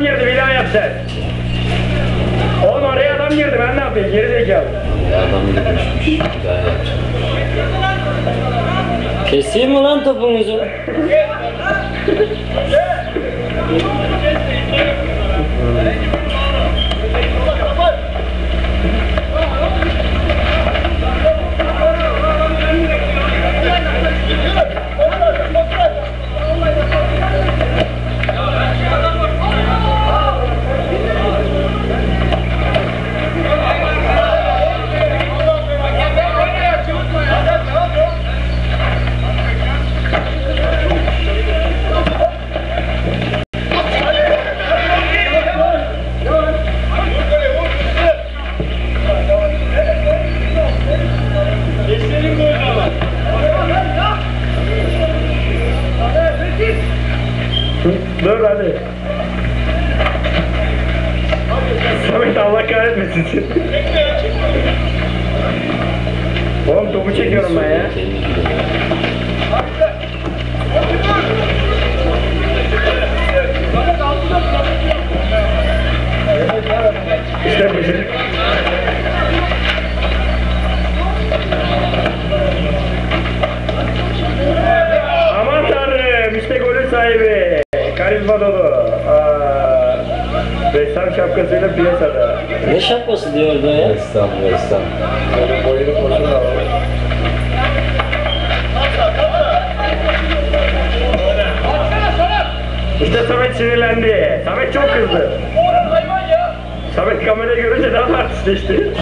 adam girdi yap sen. Oğlum oraya adam girdi ben ne yapayım geri zekalı. Adam yapacağım. Keseyim mi lan topunuzu? Dur hadi. Samet Allah kahretmesin. Şapkasıyla piyasada. Ne şapkası diyordu ya? Ressam, ressam. Böyle boyunu posunu alalım. İşte Samet sinirlendi. Samet çok kızdı. Samet kamerayı görünce daha artistleşti.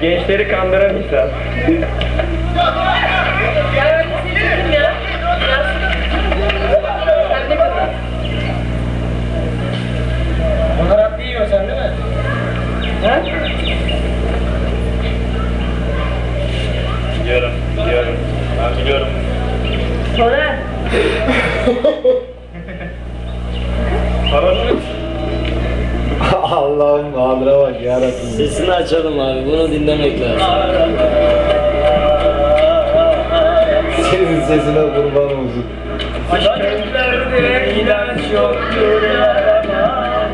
Gençleri kandıran öyle seviyorum ya. Sen de kadar. Baharatlı yiyorsun değil mi? He? Biliyorum, biliyorum. Ben biliyorum. Soner. Parası Allah'ım Bahadır'a bak yarabbim. Sesini açalım abi. Bunu dinlemek lazım. Senin sesine kurban olsun. Aşkımlerde ilaç yoktur yaramaz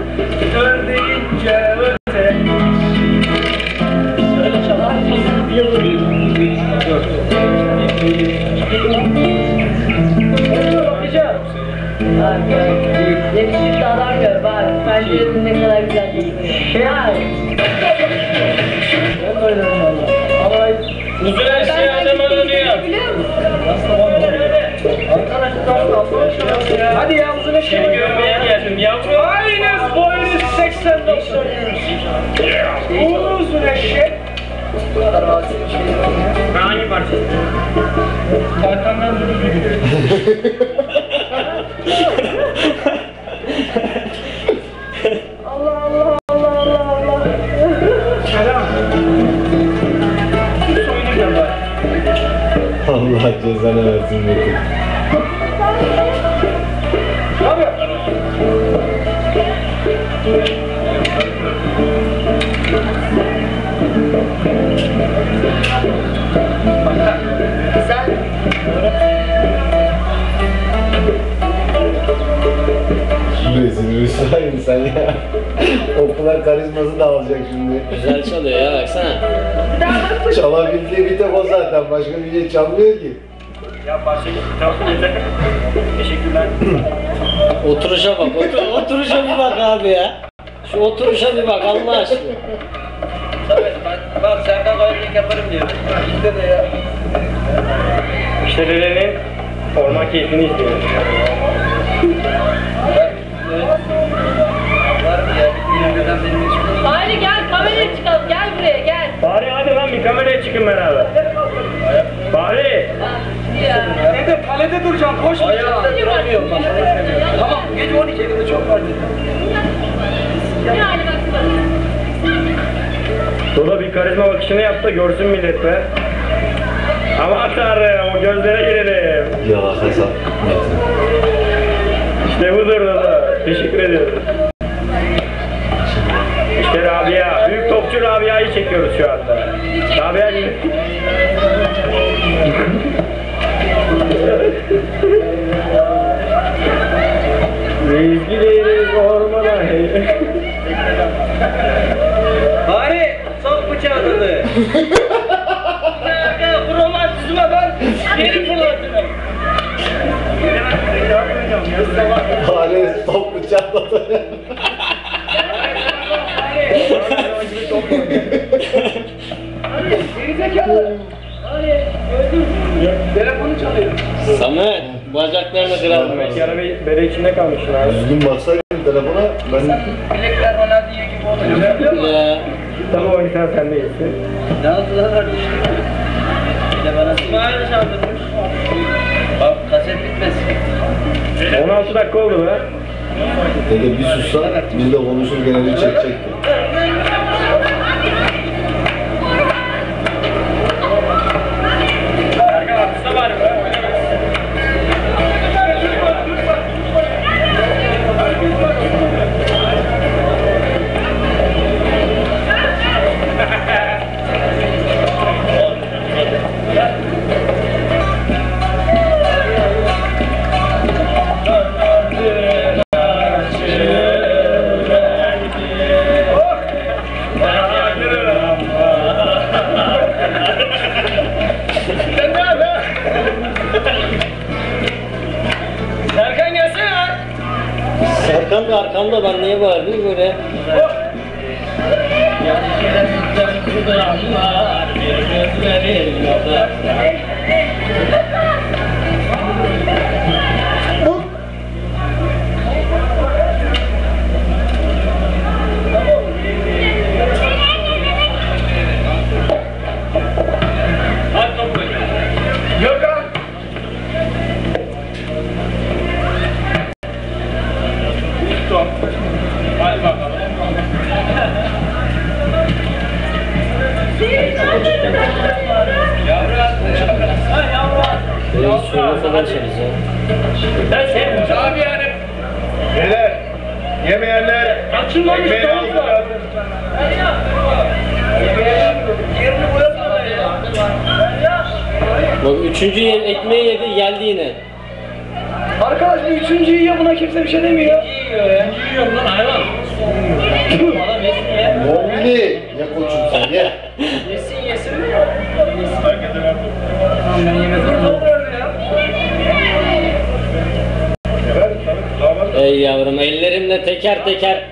Ben diyorum ne kadar güzel çekiyor. Ya. Ben oynarım valla Ama uzun her şey adama dönüyor? Hadi ya uzun eşeği Seni görmeye geldim yavrum Aynen boyunuz 80 90 Uzun eşek Ben hangi parça? Tarkan'dan duru gibi Allah cezanı versin Rezil rüsva insan ya. Okula karizması da alacak şimdi. Güzel çalıyor ya baksana. Bir. Çalabildiği bir tek o zaten. Başka bir şey çalmıyor ki. Ya başka yeter Teşekkürler Oturuşa bak. Otur, oturuşa bir bak abi ya. Şu oturuşa bir bak Allah aşkına. Bak senden kolaylık yaparım diyor. İşte de ya. Müşterilerin orman keyfini istiyor. Haydi gel kameraya çıkalım. Gel buraya gel. Bari hadi lan bir kameraya çıkın beraber. Bari. Ya. Evde kalede duracağım koşma. Ayakta duramıyorum. Tamam gece 12'ye kadar çok var. Dola bir karizma bakışını yaptı görsün millet be. Aman tanrım o gözlere girelim. Yalaka Metin. İşte budur Dola. Teşekkür ediyorum. İşte Rabia. Büyük topçu Rabia'yı çekiyoruz şu anda. Rabia gibi. Biz gideriz ormana. Bari sok bıçağı dadı. Romantizme ben geri fırlatıyorum. Hale top bıçakladı. Samet bacaklarını kıralım. Yarı bir bere içinde kalmışsın abi. Düzgün baksaydın telefona ben Ya. Tamam oyunu sen sen değilsin. Ne altılar vardı işte. Bir de bana İsmail çaldırmış. Bak kaset bitmez. 16 dakika oldu be. Dede bir sussan biz de konuşur gene bir çekecekti. Ben niye bağırdım böyle? Gökhan! Reis şöyle falan içeriz ya. Ben sen abi yani. Beyler, yemeyenler ekmeğini alsın. Bak üçüncü yer ekmeği yedi geldi yine. Arkadaş bu üçüncüyü yiyor buna kimse bir şey demiyor. Yiyorum lan hayvan. Adam yesin ya. Momli! Ne koçum sen ye. Yesin yesin. Tamam ben yemedim. Teker teker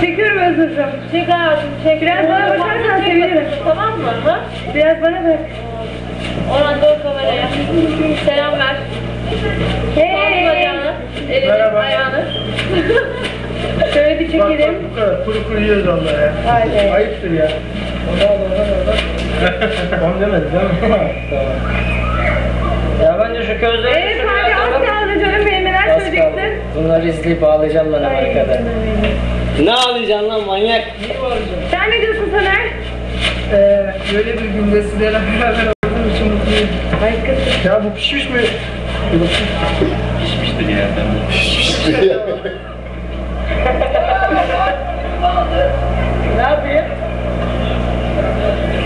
Çekiyorum Özgür'cüm. Çek hayatım çek. Biraz bana bakarsan sevinirim. Tamam mı? Ha? Biraz bana bak. Orhan dön kameraya. Selam ver. Hey. Bacağını. Elini, ayağını. Şöyle bir çekelim. Bu kadar kuru kuru yiyoruz onları ya. Haydi. Ayıptır ya. Al onu al. Onu demedi değil mi? tamam. Ya bence şu közleri Evet Bunları izleyip ağlayacağım ben arkada. Ne ağlayacaksın lan manyak? Sen ne diyorsun Soner? Ee, böyle bir günde sizlerle beraber olduğum için mutluyum. Ay kız. Ya bu pişmiş mi? Ne yapayım?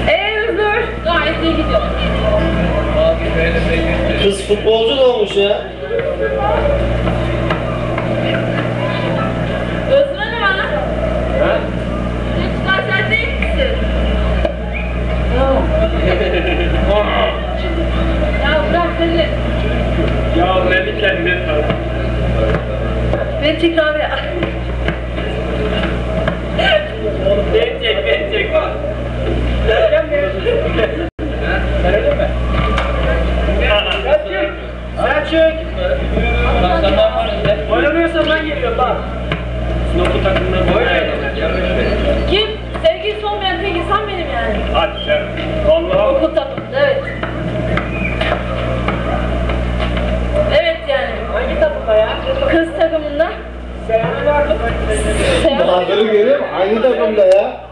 Eee Özgür. Gayet iyi gidiyor. Kız futbolcu da olmuş ya. Özgür ne var? Ha? Lütfen sen değil misin? Ya bırak seni. Ya ne kendin Beni çek abi ya. Beni çek, beni çek. Selçuk! Oynamıyorsan ben geliyorum bak. Snopu takımdan Kim? Sevgilisi olmayan tek insan benim yani. Hadi sen. Allah'ım. Okul takımında evet. Takımında. Bahadır'ı görüyorum aynı takımda ya.